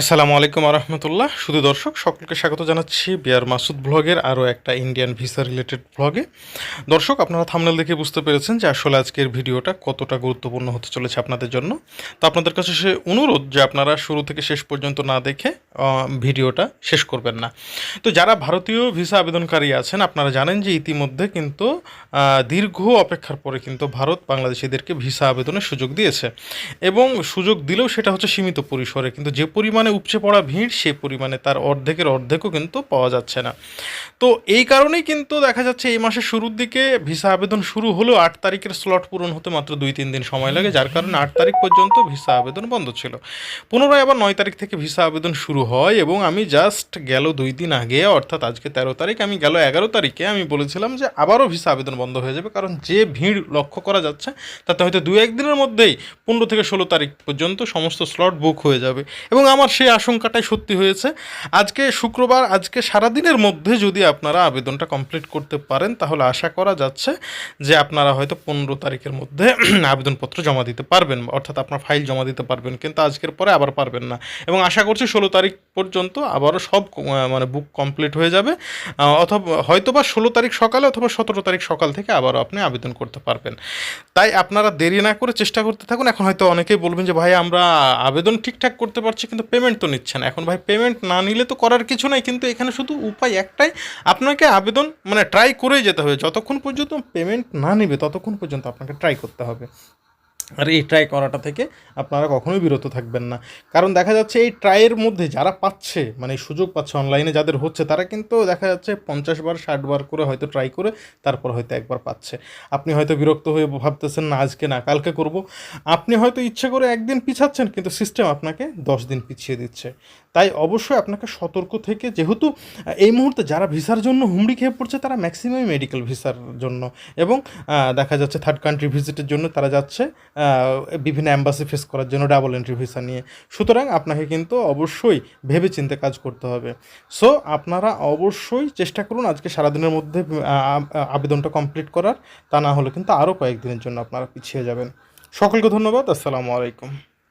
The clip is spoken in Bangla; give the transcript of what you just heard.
আসসালামু আলাইকুম আরহামতুল্লাহ। শুধু দর্শক, সকলকে স্বাগত জানাচ্ছি বিয়ার মাসুদ ব্লগের আরও একটা ইন্ডিয়ান ভিসা রিলেটেড ব্লগে দর্শক, আপনারা থামনেল দেখে বুঝতে পেরেছেন যে আসলে আজকের ভিডিওটা কতটা গুরুত্বপূর্ণ হতে চলেছে আপনাদের জন্য। তো আপনাদের কাছে সে অনুরোধ যে আপনারা শুরু থেকে শেষ পর্যন্ত না দেখে ভিডিওটা শেষ করবেন না। তো যারা ভারতীয় ভিসা আবেদনকারী আছেন, আপনারা জানেন যে ইতিমধ্যে কিন্তু দীর্ঘ অপেক্ষার পরে কিন্তু ভারত বাংলাদেশিদেরকে ভিসা আবেদনের সুযোগ দিয়েছে। এবং সুযোগ দিলেও সেটা হচ্ছে সীমিত পরিসরে। কিন্তু যে পরিমাণে উপচে পড়া ভিড়, সে পরিমাণে তার অর্ধেকের অর্ধেকও কিন্তু পাওয়া যাচ্ছে না। তো এই কারণেই কিন্তু দেখা যাচ্ছে এই মাসের শুরুর দিকে ভিসা আবেদন শুরু হলেও আট তারিখের স্লট পূরণ হতে মাত্র দুই, তিন দিন সময় লাগে, যার কারণে আট তারিখ পর্যন্ত ভিসা আবেদন বন্ধ ছিল। পুনরায় আবার নয় তারিখ থেকে ভিসা আবেদন শুরু হয় এবং আমি জাস্ট গেল দুই দিন আগে, অর্থাৎ আজকে তেরো তারিখ, আমি গেল এগারো তারিখে আমি বলেছিলাম যে আবারও ভিসা আবেদন বন্ধ হয়ে যাবে, কারণ যে ভিড় লক্ষ্য করা যাচ্ছে, তাতে হয়তো দু একদিনের মধ্যেই পনেরো থেকে ষোলো তারিখ পর্যন্ত সমস্ত স্লট বুক হয়ে যাবে। এবং আমার সেই আশঙ্কাটাই সত্যি হয়েছে। আজকে শুক্রবার, আজকে সারাদিনের মধ্যে যদি আপনারা আবেদনটা কমপ্লিট করতে পারেন, তাহলে আশা করা যাচ্ছে যে আপনারা হয়তো পনেরো তারিখের মধ্যে আবেদনপত্র জমা দিতে পারবেন, অর্থাৎ আপনার ফাইল জমা দিতে পারবেন, কিন্তু আজকের পরে আবার পারবেন না। এবং আশা করছি ষোলো তারিখ পর্যন্ত আবারও সব মানে বুক কমপ্লিট হয়ে যাবে। অথবা হয়তো বা ষোলো তারিখ সকালে অথবা সতেরো তারিখ সকাল থেকে আবারও আপনি আবেদন করতে পারবেন। তাই আপনারা দেরি না করে চেষ্টা করতে থাকুন। এখন হয়তো অনেকেই বলবেন যে, ভাই, আমরা আবেদন ঠিকঠাক করতে পারছি, কিন্তু পেমেন্ট তো নিচ্ছেন। এখন ভাই পেমেন্ট না নিলে তো করার কিছু নাই, কিন্তু এখানে শুধু উপায় একটাই, আপনাকে আবেদন মানে ট্রাই করেই যেতে হবে। যতক্ষণ পর্যন্ত পেমেন্ট না নেবে, ততক্ষণ পর্যন্ত আপনাকে ট্রাই করতে হবে। আর এই ট্রাই করাটা থেকে আপনারা কখনোই বিরত থাকবেন না। কারণ দেখা যাচ্ছে এই ট্রাইয়ের মধ্যে যারা পাচ্ছে মানে সুযোগ পাচ্ছে অনলাইনে যাদের হচ্ছে, তারা কিন্তু দেখা যাচ্ছে পঞ্চাশ বার, ষাট বার করে হয়তো ট্রাই করে তারপর হয়তো একবার পাচ্ছে। আপনি হয়তো বিরক্ত হয়ে ভাবতেছেন, না, আজকে না, কালকে করব। আপনি হয়তো ইচ্ছে করে একদিন পিছাচ্ছেন, কিন্তু সিস্টেম আপনাকে দশ দিন পিছিয়ে দিচ্ছে। তাই অবশ্যই আপনাকে সতর্ক থেকে, যেহেতু এই মুহূর্তে যারা ভিসার জন্য হুমড়ি খেয়ে পড়ছে, তারা ম্যাক্সিমাম মেডিকেল ভিসার জন্য এবং দেখা যাচ্ছে থার্ড কান্ট্রি ভিজিটের জন্য তারা যাচ্ছে বিভিন্ন অ্যাম্বাসি ফেস করার জন্য ডাবল এন্ট্রি ভিসা নিয়ে। সুতরাং আপনাকে কিন্তু অবশ্যই ভেবে চিন্তে কাজ করতে হবে। সো আপনারা অবশ্যই চেষ্টা করুন আজকে সারাদিনের মধ্যে আবেদনটা কমপ্লিট করার। তা না হলে কিন্তু আরও কয়েকদিনের জন্য আপনারা পিছিয়ে যাবেন। সকলকে ধন্যবাদ। আসসালামু আলাইকুম।